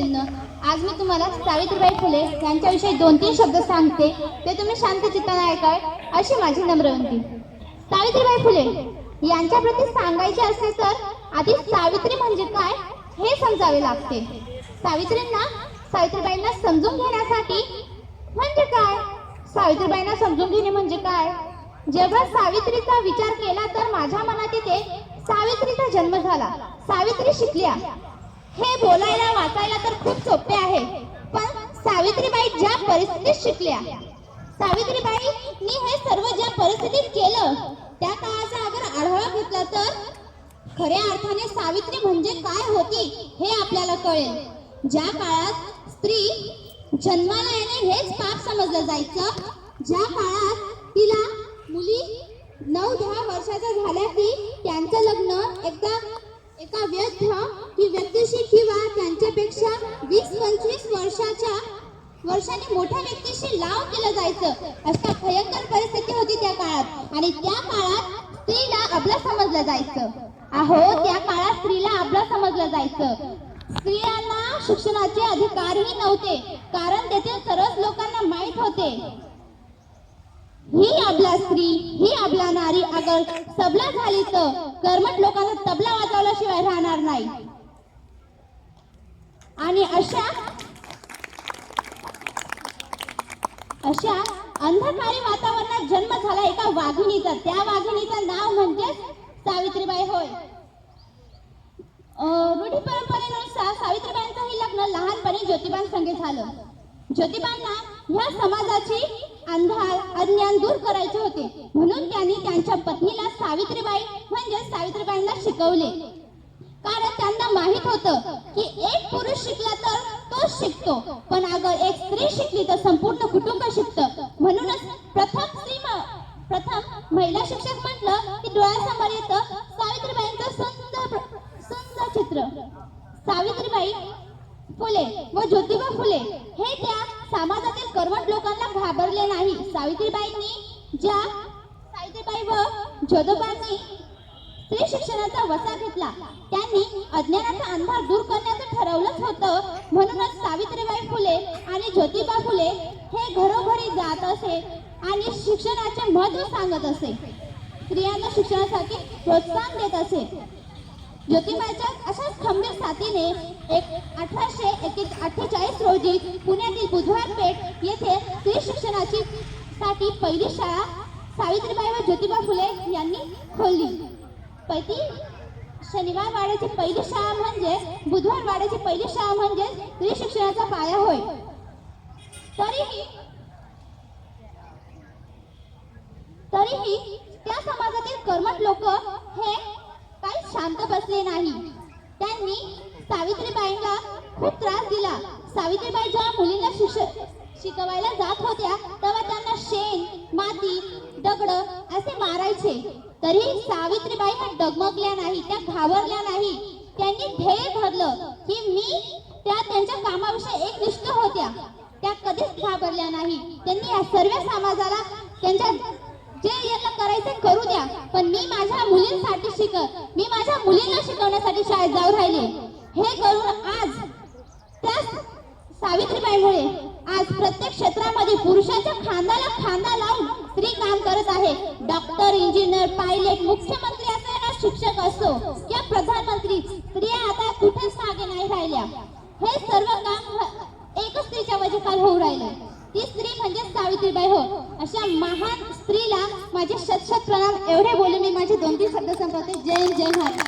विद्यार्थ्यांनो आज मी तुम्हाला सावित्रीबाई फुले यांच्याविषयी दोन तीन शब्द सांगते. ते तुम्ही शांत चित्ताने ऐकावे अशी माझी नम्र विनंती. सावित्रीबाई फुले यांच्याप्रती सांगायचे असेल तर आधी सावित्री म्हणजे काय हे समजावे लागते. सावित्रींना सावित्रीबाईंना समजून घेण्यासाठी म्हणजे काय? सावित्रीबाईंना समजून घेणे म्हणजे काय? जेव्हा सावित्रीचा विचार केला तर माझ्या मनात येते सावित्रीचा जन्म झाला. सावित्री शिकल्या. हे बोलायला वाचायला तर खूप सोपे आहे. पण सावित्रीबाई ज्या परिस्थितीत शिकल्या सावित्रीबाईंनी हे सर्व ज्या परिस्थितीत केलं त्या काळाचा अगर आढावा घेतला तर खऱ्या अर्थाने सावित्री म्हणजे काय होती हे आपल्याला कळेल. ज्या काळात स्त्री जन्माला येणे हेच पाप समजलं जायचं ज्या काळात तिला मुली नऊ दहा वर्षाच्या झाल्या की त्यांचं लग्न एकदा एका व्यर्थ की व्यक्तीशी किंवा त्यांच्यापेक्षा वीस पंचवीस वर्षाच्या वर्षाने मोठ्या व्यक्तीशी लाव केलं जायचं अशा भयंकर परिस्थिती होती त्या काळात. आणि त्या काळात स्त्रीला अबला समजलं जायचं. अहो त्या काळात स्त्रीला अबला समजलं जायचं. स्त्रियांना शिक्षणाचे अधिकारही नव्हते. कारण तेथील सर्वच लोकांना माहीत होते. ही आपला स्त्री ही आपला नारी अगर सबला झाली तर कर्मठ लोकांना तबला वाजवल्याशिवाय राहणार नाही. आणि अशा अशा अंधकारी वातावरणात जन्म झाला एका वाघिणीचा. त्या वाघिणीचं नाव म्हणजे सावित्रीबाई होय. रूढी परंपरेनुसार सावित्रीबाईंचंही लग्न लहानपणी ज्योतिबांसंगे झालं. ज्योतिबांना ह्या समाजाची अंधार अज्ञान दूर करायचे होते. म्हणून त्यांनी त्यांच्या पत्नीला सावित्रीबाई म्हणजे सावित्रीबाईंना शिकवले. कारण त्यांना माहीत होतं की एक पुरुष शिकला तर तोच शिकतो. पण अगर एक स्त्री शिकली तर संपूर्ण कुटुंब शिकतं. म्हणूनच प्रथम स्त्री प्रथम महिला शिक्षक म्हटलं की डोळ्यासमोर येतं सावित्रीबाईंचं सुंदर सुंदर चित्र. सावित्रीबाई फुले व ज्योतिबा फुले हे त्या समाजातील करवट लोकांना घाबरले नाही. सावित्रीबाईंनी ज्या सावित्रीबाई व ज्योतिबांनी स्त्री शिक्षणाचा वसा घेतला त्यांनी अज्ञानाचा अंधार दूर करण्याचं ठरवलंच होतं. म्हणूनच सावित्रीबाई फुले आणि ज्योतिबा फुले हे घरोघरी जात असे आणि शिक्षणाचे महत्त्व सांगत असे. स्त्रियांना शिक्षणासाठी प्रोत्साहन देत असे. ज्योतिबाच्या अशाच खंबीर साथीने एक अठराशे अठ्ठेचाळीस रोजी पुण्यातील बुधवार पेठ येथे स्त्री शिक्षणाची साठी पहिली शाळा सावित्रीबाई व ज्योतिबा फुले यांनी खोलली. पैती शनिवार वाड्याची पहिली शाळा म्हणजे बुधवार वाड्याची पहिली शाळा म्हणजे स्त्री शिक्षणाचा पाया होय. तरीही तरीही त्या समाजातील कर्मठ लोक हे शांत बसले नाही. त्यांनी सावित्रीबाईंना खूप त्रास दिला. सावित्रीबाई जेव्हा मुलींना शिक्ष शिकवायला जात होत्या तेव्हा त्यांना शेण माती दगड असे मारायचे. तरी सावित्रीबाई ह्या डगमगल्या नाही त्या घाबरल्या नाही. त्यांनी ध्येय धरलं की मी त्या त्यांच्या कामाविषयी एकनिष्ठ होत्या. त्या कधीच घाबरल्या नाही. त्यांनी या सर्व समाजाला त्यांच्या जे यांना करायचं करू द्या पण मी माझ्या मुलींसाठी शिक मी माझ्या मुलींना शिकवण्यासाठी शाळेत जाऊ राहिले. हे करून आज त्या सावित्रीबाईमुळे आज प्रत्येक क्षेत्रामध्ये पुरुषाच्या खांद्याला खांदा लावून स्त्री काम करत आहे. डॉक्टर इंजिनियर पायलट मुख्यमंत्री असो ना शिक्षक असो या प्रधानमंत्री स्त्रिया आता कुठेच मागे नाही राहिल्या. हे सर्व काम एकच स्त्रीच्या वजेखाल होऊ राहिलं. ती स्त्री म्हणजे सावित्रीबाई हो. अशा महान स्त्रीला माझे शत शत प्रणाम. एवढे बोलून मी माझे दोन तीन शब्द संपवते. जय जय भारत.